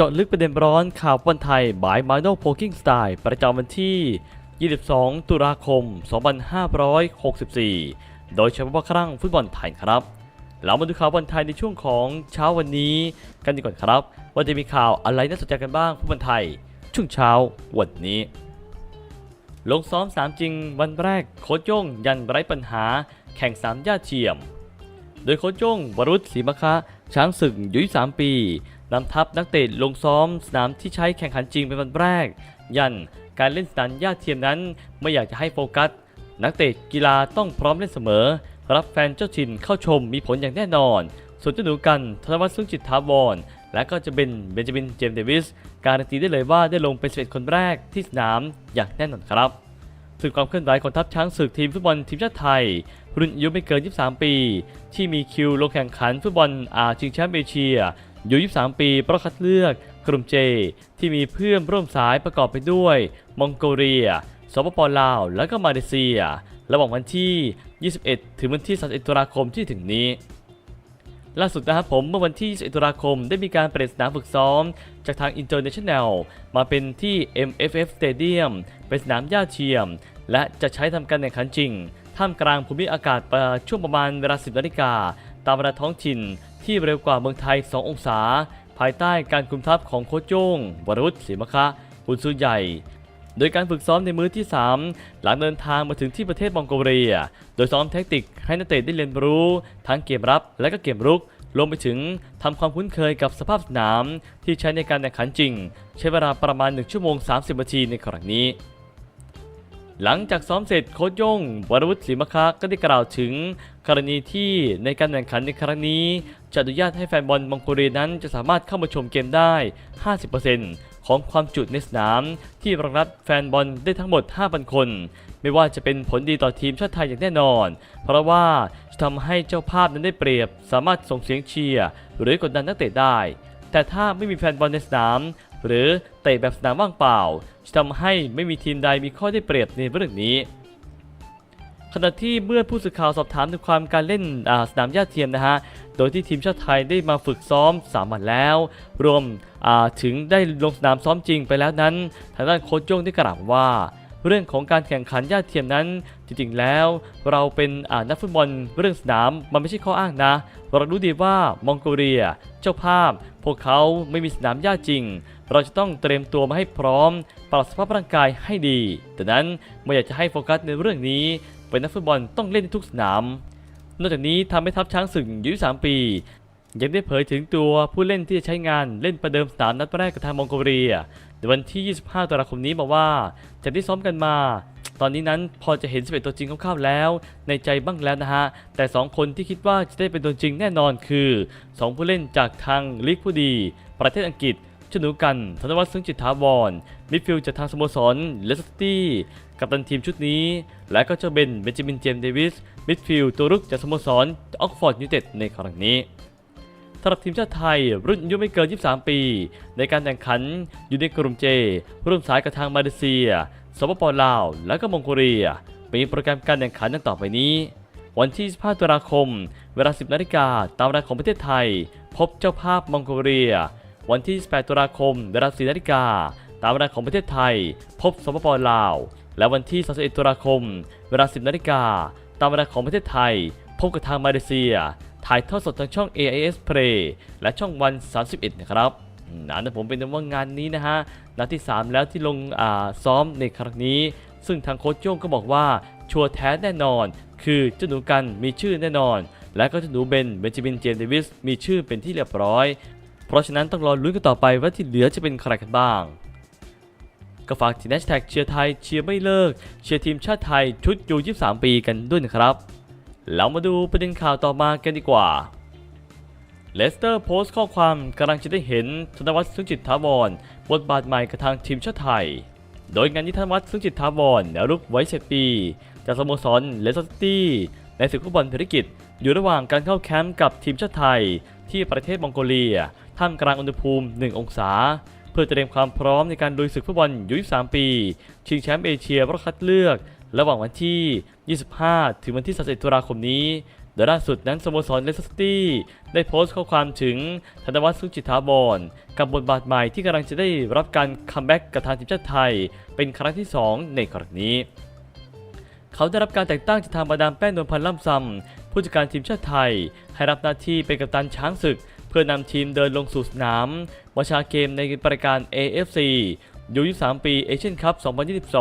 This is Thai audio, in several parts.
เจาะลึกประเด็นร้อนข่าวฟุตบอลไทยบายมาโนโพกิ้งสไตล์ประจำวันที่ 22 ตุลาคม 2564 โดยเฉพาะครั้งฟุตบอลไทยครับ เรามาดูข่าวบอลไทยในช่วงของเช้าวันนี้กันดีก่อนครับ ว่าจะมีข่าวอะไรน่าสนใจกันบ้างฟุตบอลไทย ช่วงเช้าวันนี้ ลงซ้อมสามจริงวันแรกโค้ชย่งยันไร้ปัญหา แข่งสามญาเทียม โดยโค้ชย่งวรุษศรีมะคะช้างศึกอายุ23ปี นำทัพนักเตะลงซ้อมสนามที่ใช้แข่งขันจริงเป็นวันแรก ยันการเล่นสนามญาติเทียมนั้นไม่อยากจะให้โฟกัส นักเตะกีฬาต้องพร้อมเล่นเสมอ รับแฟนเจ้าถิ่นเข้าชมมีผลอย่างแน่นอน ส่วนเจ้าหนูกันธนวัฒน์สุขจิตถาวร และก็จะเป็นเบนจามินเจมส์เดวิส การันตีได้เลยว่าได้ลงเป็น11คนแรกที่สนามอย่างแน่นอนครับซึ่งความเคลื่อนไหวของทัพช้างศึกทีมฟุตบอลทีมชาติไทย รุ่นอายุไม่เกิน 23 ปี ที่มีคิวลงแข่งขันฟุตบอลอาชิงแชมป์เอเชีย อายุ23 ปีเพราะคัดเลือกกลุ่มเจ ที่มีเพื่อนร่วมสายประกอบไปด้วย มองโกเลีย สปปลาว และก็มาเลเซีย ระหว่างวันที่ 21 ถึงวันที่ 31 ตุลาคมที่ถึงนี้ ล่าสุดนะครับผมเมื่อวันที่ 21 ตุลาคมได้มีการเปลี่ยนสนามฝึกซ้อม จากทาง International มาเป็นที่ MFF Stadium เป็นสนามหญ้าเทียม และจะใช้ทำการแข่งขันจริงท่ามกลางภูมิอากาศประช่วงประมาณเวลา 10 นาฬิกาตามเวลาท้องถิ่น ที่เร็วกว่าเมืองไทย 2 องศา ภายใต้การคุมทัพของโคชโจ้งวรวุฒิศรีมะคะกุนซือใหญ่ โดยการฝึกซ้อมในมื้อที่ 3 หลังเดินทางมาถึงที่ประเทศมองโกเลีย โดยซ้อมแท็กติกให้นักเตะได้เรียนรู้ ทั้งเกมรับและก็เกมรุกรวมไปถึงทำความคุ้นเคยกับสภาพสนามที่ใช้ในการแข่งขันจริง ใช้เวลาประมาณ 1 ชั่วโมง 30 นาทีในครั้งนี้ หลังจากซ้อมเสร็จโค้ชย่งวรวุฒิศรีมะคะก็ได้กล่าวถึงกรณีที่ในการแข่งขันในครั้งนี้ จะอนุญาตให้แฟนบอลมองโกเลียนั้นจะสามารถเข้ามาชมเกมได้ 50%ของความจุในสนาม ที่รองรับแฟนบอลได้ทั้งหมด 5,000 คน ไม่ว่าจะเป็นผลดีต่อทีมชาติไทยอย่างแน่นอน เพราะว่าจะทำให้เจ้าภาพนั้นได้เปรียบ สามารถส่งเสียงเชียร์หรือกดดันนักเตะได้ แต่ถ้าไม่มีแฟนบอลในสนาม หรือเตะแบบสนามว่างเปล่าจะทำให้ไม่มีทีมใดมีข้อได้เปรียบในเรื่องนี้ ขณะที่เมื่อผู้สื่อข่าวสอบถามถึงความการเล่นสนามหญ้าเทียมนะฮะ โดยที่ทีมชาติไทยได้มาฝึกซ้อม3วันแล้ว รวมถึงได้ลงสนามซ้อมจริงไปแล้วนั้น ทางด้านโค้ชโย่งได้กล่าวว่า เรื่องของการแข่งขันหญ้าเทียมนั้น จริงๆแล้ว เราเป็นนักฟุตบอลเรื่องสนามมันไม่ใช่ข้ออ้างนะ เรารู้ดีว่ามองโกเลีย เจ้าภาพ พวกเขาไม่มีสนามหญ้าจริง เราจะต้องเตรียมตัวมาให้พร้อม ปรับสภาพร่างกายให้ดีแต่นั้นไม่อยากจะให้โฟกัสในเรื่องนี้ เป็นนักฟุตบอลต้องเล่นในทุกสนาม นอกจากนี้ทำให้ทัพช้างศึกอายุ3ปี ยังได้เผยถึงตัวผู้เล่นที่จะใช้งานเล่นประเดิมสนามนัดแรกกับทางมองโกเลียในวันที่ 25ตุลาคมนี้บอกว่าจากที่ซ้อมกันมาตอนนี้นั้นพอจะเห็น11ตัวจริงคร่าวๆแล้ว ในใจบ้างแล้วนะฮะ แต่ 2 คนที่คิดว่าจะได้เป็นตัวจริงแน่นอนคือ 2 ผู้เล่นจากทางลีกผู้ดี ประเทศอังกฤษ ชนูกัน ธนวัฒน์ซึ่งจิตถาวร มิดฟิลด์จากทางสโมสรเลสเตอร์ตี้กัปตันทีมชุดนี้ และก็จะเป็นเบนจามินเจมส์เดวิส มิดฟิลด์ตัวรุกจากสโมสรออกฟอร์ดยูไนเต็ดในครั้งนี้สำหรับทีมชาติไทย รุ่นอายุไม่เกิน 23 ปี ในการแข่งขันอยู่ในกลุ่มเจ ร่วมสายกับทางมาเลเซีย สปปลาว และก็มองโกเลีย มีโปรแกรมการแข่งขันดังต่อไปนี้ วันที่ 15 ตุลาคม เวลา 10 นาฬิกาตามเวลาของประเทศไทย พบเจ้าภาพมองโกเลีย วันที่ 18 ตุลาคมเวลา4นาฬิกาตามเวลาของประเทศไทย พบสปปลาว และวันที่ 31 ตุลาคม เวลา 10 นาฬิกาตามเวลาของประเทศไทย พบกับทางมาเลเซีย ถ่ายทอดสดทางช่อง AIS Play และช่องวัน 31 นะครับอืมนะผมเป็นว่างานนี้นะฮะนัดที่ 3 แล้วที่ลงอ่าซ้อมในครั้งนี้ ซึ่งทางโค้ชโย่งก็บอกว่าชัวร์แท้แน่นอน คือเจ้าหนูกันมีชื่อแน่นอน และก็เจ้าหนูเบนเบนจามินเจมส์เดวิสมีชื่อเป็นที่เรียบร้อย เพราะฉะนั้นต้องรอลุ้นกันต่อไปว่าที่เหลือจะเป็นใครกันบ้าง ก็ฝากทีแนชแท็กเชียร์ไทยเชียร์ไม่เลิก เชียร์ทีมชาติไทยชุดยู23 ปีกันด้วยนะครับเรามาดูประเด็นข่าวต่อมากันดีกว่าเลสเตอร์โพสต์ข้อความกำลังจะได้เห็นธนวัฒน์สุขจิตถาวรบทบาทใหม่กับทางทีมชาติไทย โดยงานนี้ธนวัฒน์สุขจิตถาวรแนวรุกไว้7ปี จากสโมสรเลสเตอร์ซิตี้ในศึกฟุตบอลภารกิจ อยู่ระหว่างการเข้าแคมป์กับทีมชาติไทย ที่ประเทศมองโกเลีย ท่ามกลางอุณหภูมิ 1 องศา เพื่อเตรียมความพร้อมในการลุยศึกฟุตบอลยู23 ปี ชิงแชมป์เอเชียรอบคัดเลือก ระหว่างวันที่ 25 ถึงวันที่ 31 ตุลาคมนี้โดยล่าสุดนั้นสโมสรเลสเตอร์ซิตี้ได้โพสต์ข้อความถึงธนวัฒน์สุจิตถาวรกับบทบาทใหม่ที่กำลังจะได้รับการคัมแบ็กกับทางทีมชาติไทย เป็นครั้งที่ 2 ในครั้งนี้ เขาได้รับการแต่งตั้งจากทางบาดามแป้งนวลพันธ์ล่ำซำ ผู้จัดการทีมชาติไทย ให้รับหน้าที่เป็นกัปตันช้างศึก เพื่อนำทีมเดินลงสู่สนามวชาเกมในรายการ AFC ยู23 ปีเอเชียนคัพ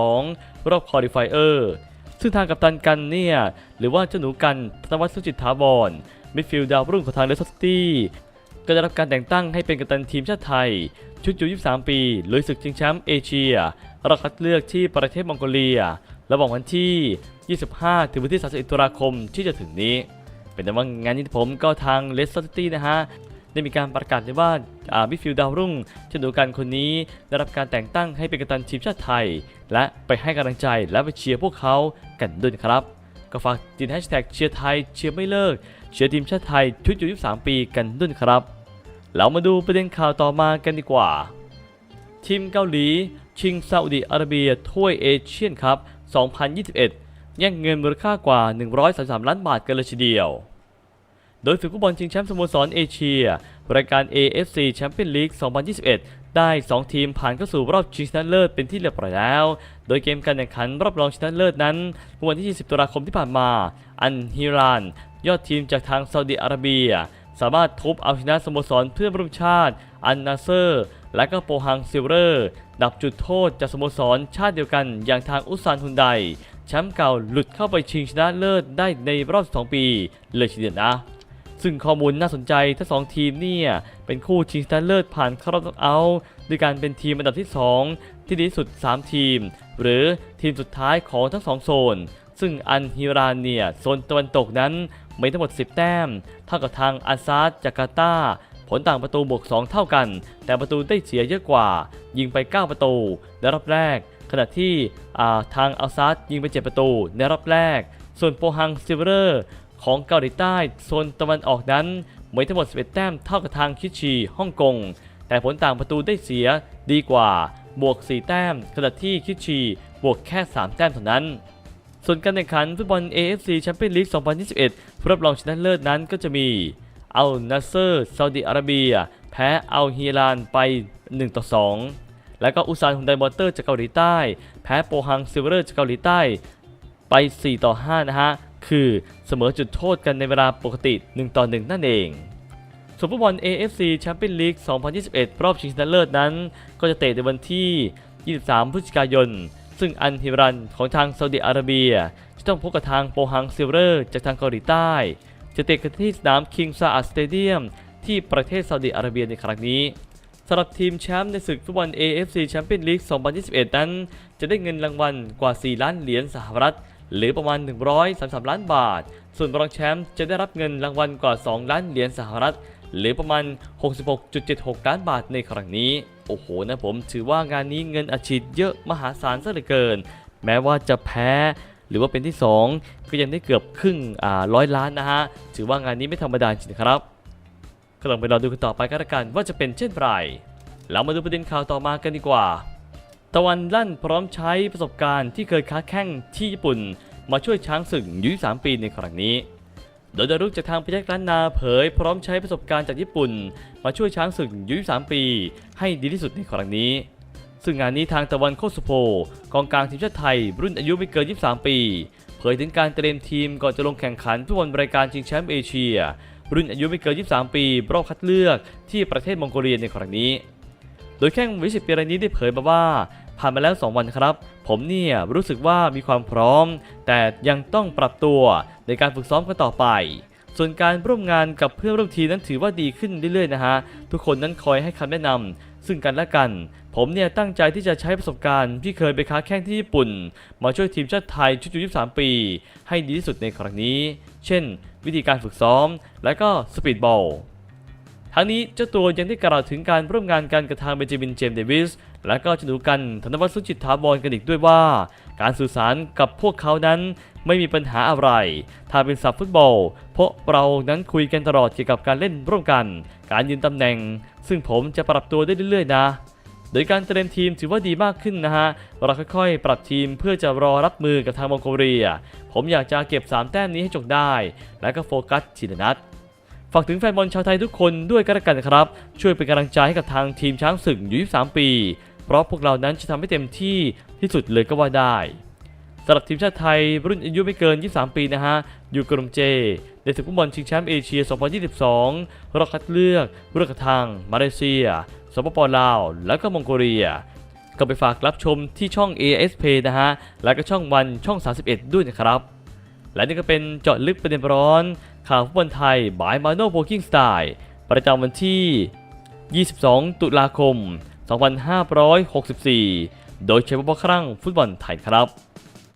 2022 รอบคอลิฟายเออร์ ซึ่งทางกัปตันกันเนี่ย หรือว่าเจ้าหนูกันธนวัฒน์สุจิตถาวรมิดฟิลด์ดาวรุ่งของทางเลสเตอร์ซิตี้ก็ได้รับการแต่งตั้งให้เป็นกัปตันทีมชาติไทย ชุดยู23 ปีลุยศึกชิงแชมป์เอเชียรอบคัดเลือกที่ประเทศมองโกเลีย ระหว่างวันที่ 25 ถึงวันที่ 31 ตุลาคมที่จะถึงนี้ เป็นแต่ว่างานนี้ผมก็ทางเลสเตอร์ซิตี้นะฮะได้มีการประกาศเลยว่าอ่ามิดฟิลด์ดาวรุ่งเช่นเดียวกันคนนี้ได้รับการแต่งตั้งให้เป็นกัปตันทีมชาติไทย และไปให้กำลังใจและไปเชียร์พวกเขากันด้วยครับ ก็ฝากติดแฮชแท็กเชียร์ไทยเชียร์ไม่เลิก เชียร์ทีมชาติไทยชุดอยู่23 ปีกันด้วยครับ เรามาดูประเด็นข่าวต่อมากันดีกว่า ทีมเกาหลี ชิงซาอุดิอาระเบียถ้วยเอเชียนคัพ 2021 แย่งเงินมูลค่ากว่า 133 ล้านบาทกันเลยทีเดียว โดยศึกฟุตบอลชิงแชมป์สโมสรเอเชีย รายการ AFC Champions League 2021 ได้ 2 ทีมผ่านเข้าสู่รอบชิงชนะเลิศเป็นที่เรียบร้อยแล้ว โดยเกมการแข่งขันรอบรองชนะเลิศนั้นเมื่อวันที่ 20 ตุลาคมที่ผ่านมา อันฮิราน ยอดทีมจากทางซาอุดิอาระเบีย สามารถทุบเอาชนะสโมสรเพื่อนร่วมชาติ อันนาเซอร์ และก็โปฮังซิลเวอร์ ดับจุดโทษจากสโมสรชาติเดียวกันอย่างทางอุซานฮุนไดแชมป์เก่าหลุดเข้าไปชิงชนะเลิศได้ในรอบ2ปี เลยทีเดียวนะ ซึ่งข้อมูลน่าสนใจทั้งสองทีมเนี่ยเป็นคู่ชิงชนะเลิศผ่านเข้ารอบน็อกเอาท์ด้วยการเป็นทีมอันดับที่ 2 ที่ดีสุด 3 ทีม หรือทีมสุดท้ายของทั้ง2โซน ซึ่งอันฮิรานเนี่ยโซนตะวันตกนั้น มีทั้งหมด 10 แต้ม เท่ากับทางอาซาดจาการ์ตา ผลต่างประตูบวก 2 เท่ากัน แต่ประตูได้เสียเยอะกว่า ยิงไป 9 ประตูในรอบแรก ขณะที่ทางอาซาดยิงไป 7 ประตูในรอบแรก ส่วนโปฮังซิเวอร์ของเกาหลีใต้โซนตะวันออกนั้นมีทั้งหมด 11 แต้มเท่ากับทางคิชีฮ่องกง แต่ผลต่างประตูได้เสียดีกว่า บวก 4 แต้ม ขณะที่คิชีบวกแค่ 3 แต้มเท่านั้น ส่วนการแข่งขันฟุตบอล AFC Champions League 2021รับรองชนะเลิศนั้นก็จะมีอัลนาเซอร์ซาอุดิอาระเบีย แพ้อัลฮิลานไป 1 ต่อ 2 แล้วก็อุซานฮุนไดมอเตอร์จากเกาหลีใต้ แพ้โปฮังซิลเวอร์จากเกาหลีใต้ไป 4 ต่อ 5 นะฮะ คือเสมอจุดโทษกันในเวลาปกติ 1 ต่อ 1 นั่นเองส่วนฟุตบอล AFC Champions League 2021 รอบชิงชนะเลิศนั้น ก็จะเตะในวันที่ 23 พฤศจิกายน ซึ่งอันฮิรันของทางซาอุดิอาระเบีย จะต้องพบกับทางโปฮังซิลเวอร์จากทางเกาหลีใต้ จะเตะกันที่สนามคิงซาอัดสเตเดียมที่ประเทศซาอุดิอาระเบียในครั้งนี้สำหรับทีมแชมป์ในศึกฟุตบอล AFC Champions League 2021 นั้น จะได้เงินรางวัลกว่า 4 ล้านเหรียญสหรัฐ หรือประมาณ 133 ล้านบาท ส่วนรองแชมป์จะได้รับเงินรางวัลกว่า 2 ล้านเหรียญสหรัฐ หรือประมาณ 66.76 ล้านบาทในครั้งนี้ โอ้โหนะผมถือว่างานนี้เงินอาชีพเยอะมหาศาลซะเหลือเกิน แม้ว่าจะแพ้หรือว่าเป็นที่ 2 ก็ยังได้เกือบครึ่งอ่าร้อยล้านนะฮะ ถือว่างานนี้ไม่ธรรมดาจริงครับก็ต้องไปรอดูกันต่อไปกันละกันว่าจะเป็นเช่นไรเรามาดูประเด็นข่าวต่อมากันดีกว่า ตะวันลั่นพร้อมใช้ประสบการณ์ที่เคยค้าแข่งที่ญี่ปุ่น มาช่วยช้างศึกยุ3ปีในครั้งนี้ โดยดารุกจากทางพยักล้านนาเผยพร้อมใช้ประสบการณ์จากญี่ปุ่น มาช่วยช้างศึกยุ3ปี ให้ดีที่สุดในครั้งนี้ ซึ่งงานนี้ทางตะวันโคสุโพกองกลางทีมชาติไทย รุ่นอายุไม่เกิน 23 ปี เผยถึงการเตรียมทีมก่อนจะลงแข่งขันฟุตบอลรายการชิงแชมป์เอเชีย รุ่นอายุไม่เกิน 23 ปีรอบคัดเลือกที่ประเทศมองโกเลียในครั้งนี้ โดยแข้งวิสิตปีรายนี้ได้เผยมาว่า ผ่านมาแล้ว 2 วันครับ ผมเนี่ยรู้สึกว่ามีความพร้อม แต่ยังต้องปรับตัวในการฝึกซ้อมกันต่อไป ส่วนการร่วมงานกับเพื่อนร่วมทีมนั้นถือว่าดีขึ้นเรื่อยๆนะฮะ ทุกคนนั้นคอยให้คำแนะนำซึ่งกันและกัน ผมเนี่ยตั้งใจที่จะใช้ประสบการณ์ที่เคยไปค้าแข่งที่ญี่ปุ่น มาช่วยทีมชาติไทยชุดยู23 ปี ให้ดีที่สุดในครั้งนี้ เช่น วิธีการฝึกซ้อม และก็สปีดบอลทั้งนี้เจ้าตัวยังได้กล่าวถึงการร่วมงานกันกับทางเบนจามินเจมส์เดวิส และก็จะดูกันธนวัฒน์สุจิตถาวรกันอีกด้วยว่า การสื่อสารกับพวกเขานั้นไม่มีปัญหาอะไร ถ้าเป็นสับฟุตบอล เพราะเรานั้นคุยกันตลอดเกี่ยวกับการเล่นร่วมกัน การยืนตำแหน่ง ซึ่งผมจะปรับตัวได้เรื่อยๆ นะ โดยการเตรียมทีมถือว่าดีมากขึ้นนะฮะ เราค่อยๆ ปรับทีมเพื่อจะรอรับมือกับทางมองโกเลีย ผมอยากจะเก็บ 3 แต้มนี้ให้จงได้ และก็โฟกัสทีละนัดฝากถึงแฟนบอลชาวไทยทุกคนด้วยกันละกันครับ ช่วยเป็นกำลังใจให้กับทางทีมช้างศึกอยู่23 ปี เพราะพวกเรานั้นจะทำให้เต็มที่ที่สุดเลยก็ว่าได้สำหรับทีมชาติไทยรุ่นอายุไม่เกิน 23 ปีนะฮะ อยู่กลุ่มเจในศึกฟุตบอลชิงแชมป์เอเชีย 2022 รอบคัดเลือกเรื่องกระทางมาเลเซีย สปปลาว และก็มองโกเลีย ก็ไปฝากรับชมที่ช่อง ASP นะฮะ แล้วก็ช่องวันช่อง 31 ด้วยนะครับ และนี่ก็เป็นเจาะลึกประเด็นร้อน ข่าวฟุตบอลไทยบายมาโนโ o กิ้งสไตล์ประจำวันที่ 22 ตุลาคม 2564 โดยเฉพาะครั้งฟุตบอลไทยครับ